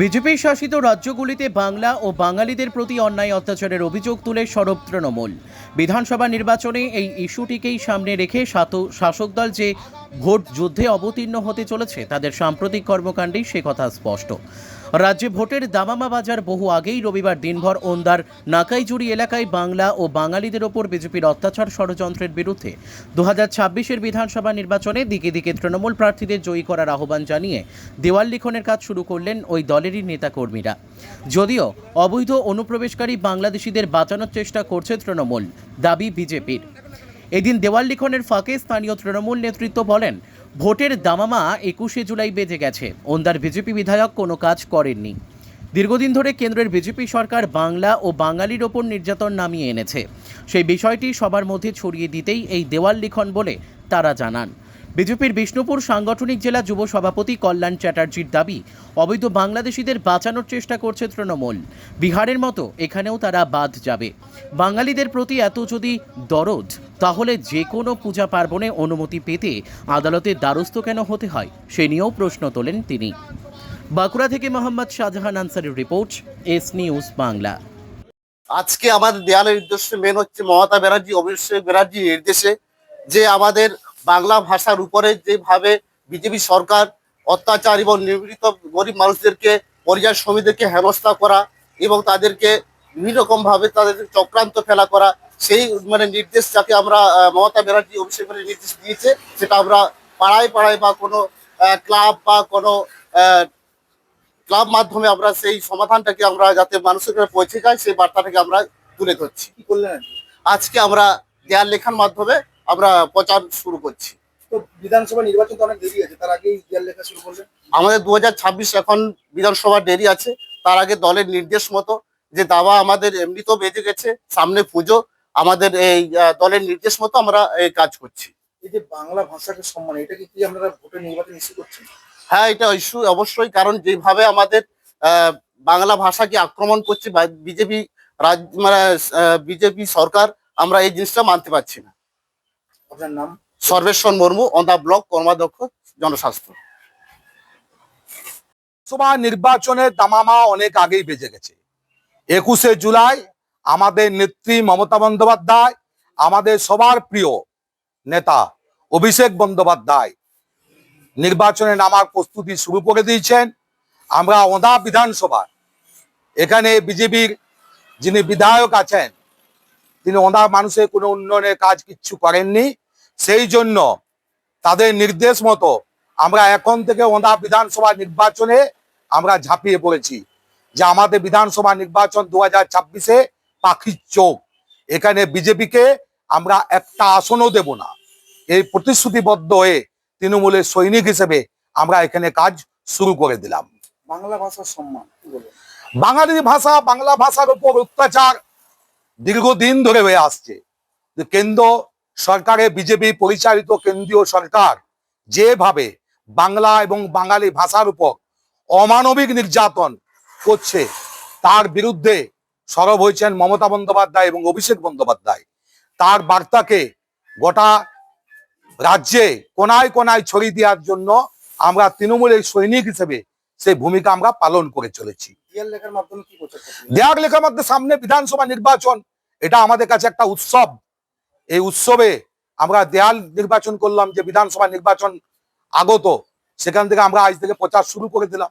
BJP শাসিত রাজ্যগুলিতে বাংলা ও বাঙালিদের প্রতি অন্যায় অত্যাচারের অভিযোগ তুলে সরব তৃণমূল। বিধানসভা নির্বাচনে এই ইস্যুটিকেই সামনে রেখে শাসক দল যে ভোট যুদ্ধে অবতীর্ণ হতে চলেছে, তাদের সাম্প্রতিক কর্মকাণ্ডেই সে কথা স্পষ্ট। রাজ্যে ভোটের দামামা বাজার বহু আগেই রবিবার দিনভর ওন্দার। নাকাইজুড়ি এলাকায় বাংলা ও বাঙালিদের ওপর বিজেপির অত্যাচার ষড়যন্ত্রের বিরুদ্ধে। দু হাজার ছাব্বিশের বিধানসভা নির্বাচনে দিকে দিকে তৃণমূল প্রার্থীদের জয়ী করার আহ্বান জানিয়ে দেওয়াল লিখনের কাজ শুরু করলেন ওই দলেরই নেতাকর্মীরা। যদিও অবৈধ অনুপ্রবেশকারী বাংলাদেশিদের বাঁচানোর চেষ্টা করছে তৃণমূল, দাবি বিজেপির। এদিন দেওয়াল লিখনের ফাঁকে স্থানীয় তৃণমূল নেতৃত্ব বলেন, ভোটের দামামা একুশে জুলাই বেজে গেছে। ওন্দার বিজেপি বিধায়ক কোনো কাজ করেননি। দীর্ঘদিন ধরে কেন্দ্রের বিজেপি সরকার বাংলা ও বাঙালির ওপর নির্যাতন নামিয়ে এনেছে। সেই বিষয়টি সবার মধ্যে ছড়িয়ে দিতেই এই দেওয়াল লিখন বলে তারা জানান। বিজেপির বিষ্ণুপুর সাংগঠনিক জেলা যুব সভাপতি কল্যাণ চ্যাটার্জির দাবি, অবৈধ বাংলাদেশিদের বাঁচানোর চেষ্টা করছে তৃণমূল। বিহারের মতো এখানেও তারা বাদ যাবে। বাঙালিদের প্রতি এত যদি দরদ, তাহলে যে কোনো পূজা পার্বণে অনুমতি পেতে আদালতের দ্বারস্থ কেন হতে হয়, সে নিয়েও প্রশ্ন তোলেন তিনি। বাঁকুড়া থেকে মোহাম্মদ শাহজাহান আনসারের রিপোর্ট, এস নিউজ বাংলা। আজকে আমাদের দেয়ালের উদ্দেশ্যে মেন হচ্ছে মমতা ব্যানার্জি, অভিষেক ব্যানার্জি নির্দেশে যে আমাদের বাংলা ভাষার উপরে যেভাবে বিজেপি সরকার অত্যাচার এবং নিপীড়িত গরিব মানুষদেরকে পরিযায় শ্রমিকদেরকে হেনস্থা করা এবং তাদেরকে বিভিন্ন রকম ভাবে তাদের চক্রান্ত ফেলা করা সেই মানে নির্দেশ যাকে আমরা মমতা ব্যানার্জি অভিষেক ব্যানার্জি নির্দেশ দিয়েছে সেটা আমরা পাড়ায় পাড়ায় বা কোনো ক্লাব বা কোনো ক্লাব মাধ্যমে আমরা সেই সমাধানটাকে আমরা যাতে মানুষের কাছে পৌঁছে যায় সেই বার্তাটাকে আমরা তুলে ধরছি। কি করলেন আজকে আমরা দেয়াল লেখার মাধ্যমে আমরা প্রচার শুরু করছি। তো বিধানসভা নির্বাচন তো অনেক দেরি আছে তার আগেই লেখা শুরু করলেন। আমাদের দু হাজার ছাব্বিশ এখন বিধানসভার দেরি আছে তার আগে দলের নির্দেশ মতো যে দাবা আমাদের এমনিতেও বেজে গেছে সামনে পুজো আমাদের এই দলের নির্দেশ মতো আমরা এই কাজ করছি। এই যে বাংলা ভাষাকে সম্মান এটাকে কি আপনারা ভোটের নির্বাচন ইস্যু করছেন? হ্যাঁ এটা ইস্যু অবশ্যই কারণ যেভাবে আমাদের বাংলা ভাষাকে আক্রমণ করছে বিজেপি রাজ মানে বিজেপি সরকার আমরা এই জিনিসটা মানতে পারছি না। আপনার নাম? Sarbeswar Murmu on the block কর্মাধ্যক্ষ জনস্বাস্থ্য। লোকসভা নির্বাচনের দামামা অনেক আগেই বেজে গেছে। একুশে জুলাই আমাদের নেত্রী মমতা বন্দ্যোপাধ্যায় আমাদের সবার প্রিয় নেতা অভিষেক বন্দ্যোপাধ্যায় নির্বাচনে নামার প্রস্তুতি শুরু করে দিয়েছেন। আমরা ওদা বিধানসভা এখানে বিজেপির যিনি বিধায়ক আছেন তিনি ওদা মানুষের কোনো উন্নয়নের কাজ কিচ্ছু করেননি। সেই জন্য তাদের নির্দেশ মতো আমরা এখন থেকে ওদা বিধানসভা নির্বাচনে আমরা ঝাঁপিয়ে পড়েছি যে আমাদের বিধানসভা নির্বাচন দু হাজার ছাব্বিশে পাখির চোখ। এখানে বিজেপিকে আমরা একটা আসনও দেব না। এই প্রতিশ্রুতিবদ্ধ হয়ে তৃণমূলের সৈনিক হিসেবে আমরা এখানে কাজ শুরু করে দিলাম। বাংলা ভাষার সম্মান বাঙালি ভাষা বাংলা ভাষার উপর অত্যাচার দীর্ঘদিন ধরে হয়ে আসছে। যে কেন্দ্র সরকারে বিজেপি পরিচালিত কেন্দ্রীয় সরকার যেভাবে বাংলা এবং বাঙালি ভাষার উপর অমানবিক নির্যাতন করছে তার বিরুদ্ধে সরব হয়েছেন মমতা বন্দ্যোপাধ্যায় এবং অভিষেক বন্দ্যোপাধ্যায়। তার বার্তাকে গোটা রাজ্যে কোনায় কোনায় ছড়িয়ে দেওয়ার জন্য আমরা তৃণমূলের সৈনিক হিসেবে সেই ভূমিকা আমরা পালন করে চলেছি। লেখার মাধ্যমে দেয়ার লেখার মধ্যে সামনে বিধানসভা নির্বাচন এটা আমাদের কাছে একটা উৎসব। এই উৎসবে আমরা দেয়াল নির্বাচন করলাম, যে বিধানসভা নির্বাচন আগত, সেখান থেকে আমরা আজ থেকে প্রচার শুরু করে দিলাম।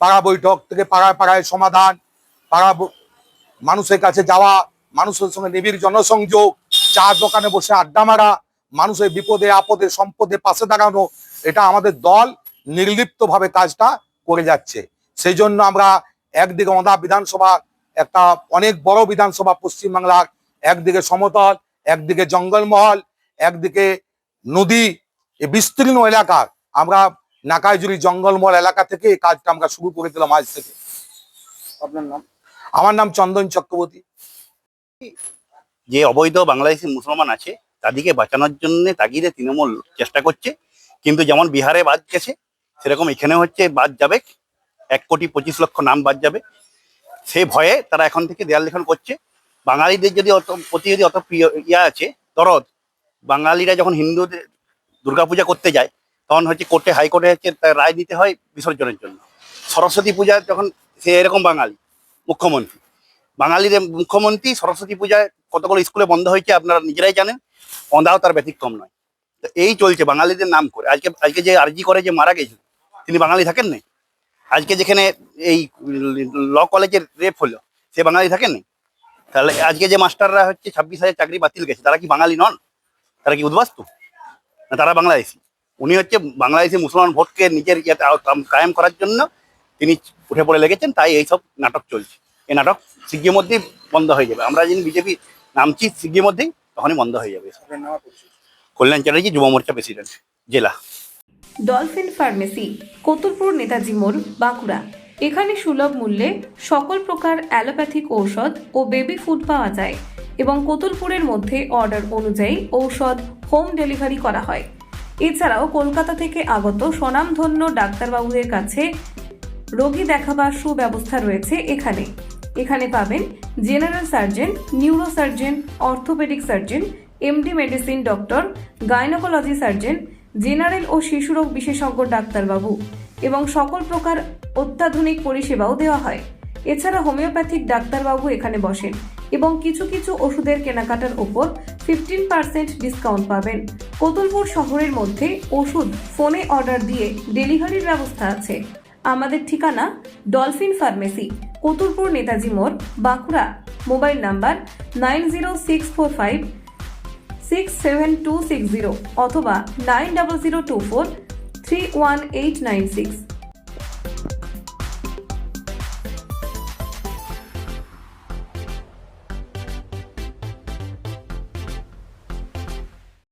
পাড়া বৈঠক থেকে পাড়ায় পাড়ায় সমাধান, পাড়া মানুষের কাছে যাওয়া, মানুষের সঙ্গে নিবিড় জনসংযোগ, চা দোকানে বসে আড্ডা মারা, মানুষের বিপদে, আপদে, সম্পদে পাশে দাঁড়ানো, এটা আমাদের দল নির্লিপ্তভাবে কাজটা করে যাচ্ছে। সেই জন্য আমরা একদিকে ওদা বিধানসভা, একটা অনেক বড় বিধানসভা পশ্চিমবাংলার একদিকে সমতল একদিকে জঙ্গলমহল একদিকে নদী এই বিস্তীর্ণ এলাকা। আমরা নাকাইজুরি জঙ্গলমহল এলাকা থেকে এই কাজটা আমরা শুরু করে দিলাম আজ থেকে। আপনার নাম? আমার নাম চন্দন চক্রবর্তী। যে অবৈধ বাংলাদেশি মুসলমান আছে তাদেরকে বাঁচানোর জন্য তাগিদে তৃণমূল চেষ্টা করছে। কিন্তু যেমন বিহারে বাদ গেছে সেরকম এখানে হচ্ছে বাদ যাবে। এক কোটি পঁচিশ লক্ষ নাম বাদ যাবে। সেই ভয়ে তারা এখন থেকে দেয়াল লেখন করছে। বাঙালিদের যদি অত, প্রতি যদি অত প্রিয় ইয়া আছে, দরদ, বাঙালিরা যখন হিন্দুদের দুর্গাপূজা করতে যায়, তখন হচ্ছে কোর্টে, হাইকোর্টে হচ্ছে রায় দিতে হয় বিসর্জনের জন্য। সরস্বতী পূজা যখন, সে এরকম বাঙালি, মুখ্যমন্ত্রী। বাঙালিদের মুখ্যমন্ত্রী সরস্বতী পূজায় কতগুলো স্কুলে বন্ধ হয়েছে আপনারা নিজেরাই জানেন অন্ধাও তার ব্যতিক্রম নয়। তো এই চলছে, বাঙালিদের নাম করে। আজকে আজকে যে আরজি করে যে মারা গেছিল তিনি বাঙালি থাকেন না আজকে যেখানে এই ল কলেজের রেপ হলো, সে বাঙালি থাকেন না তাহলে আজকে যে মাস্টাররা হচ্ছে ছাব্বিশ হাজার চাকরি বাতিল গেছে তারা কি বাঙালি নন? তারা কি উদ্বাস্তু? না তারা বাংলাদেশি। উনি হচ্ছে বাংলাদেশি মুসলমান ভোটকে নিজের ইয়েতে কায়েম করার জন্য তিনি উঠে পড়ে লেগেছেন তাই এইসব নাটক চলছে। এই নাটক শিগগির মধ্যেই বন্ধ হয়ে যাবে। আমরা যিনি বিজেপি নামছি শিগগির মধ্যেই তখনই বন্ধ হয়ে যাবে। কল্যাণ চ্যাটার্জি যুব মোর্চা প্রেসিডেন্ট জেলা। ডলফিন ফার্মেসি কতুলপুর নেতাজি মোড় বাঁকুড়া। এখানে সুলভ মূল্যে সকল প্রকার অ্যালোপ্যাথিক ঔষধ ও বেবি ফুড পাওয়া যায় এবং কোতুলপুরের মধ্যে অর্ডার অনুযায়ী ঔষধ হোম ডেলিভারি করা হয়। এছাড়াও কলকাতা থেকে আগত স্বনামধন্য ডাক্তারবাবুদের কাছে রোগী দেখাবার সুব্যবস্থা রয়েছে এখানে। এখানে পাবেন general surgeon neuro surgeon orthopaedic surgeon, MD medicine doctor, gynaecology surgeon, general ও শিশুরোগ বিশেষজ্ঞ ডাক্তারবাবু। এবং সকল প্রকার অত্যাধুনিক পরিষেবাও দেওয়া হয়। এছাড়া হোমিওপ্যাথিক ডাক্তারবাবু এখানে বসেন এবং কিছু কিছু ওষুধের কেনাকাটার ওপর ফিফটিন পার্সেন্ট ডিসকাউন্ট পাবেন। কতুলপুর শহরের মধ্যে ওষুধ ফোনে অর্ডার দিয়ে ডেলিভারির ব্যবস্থা আছে। আমাদের ঠিকানা ডলফিন ফার্মেসি, কতুলপুর নেতাজি মোড়, Bankura. Mobile number nine zero six four five six seven two six zero অথবা nine double zero two four 31896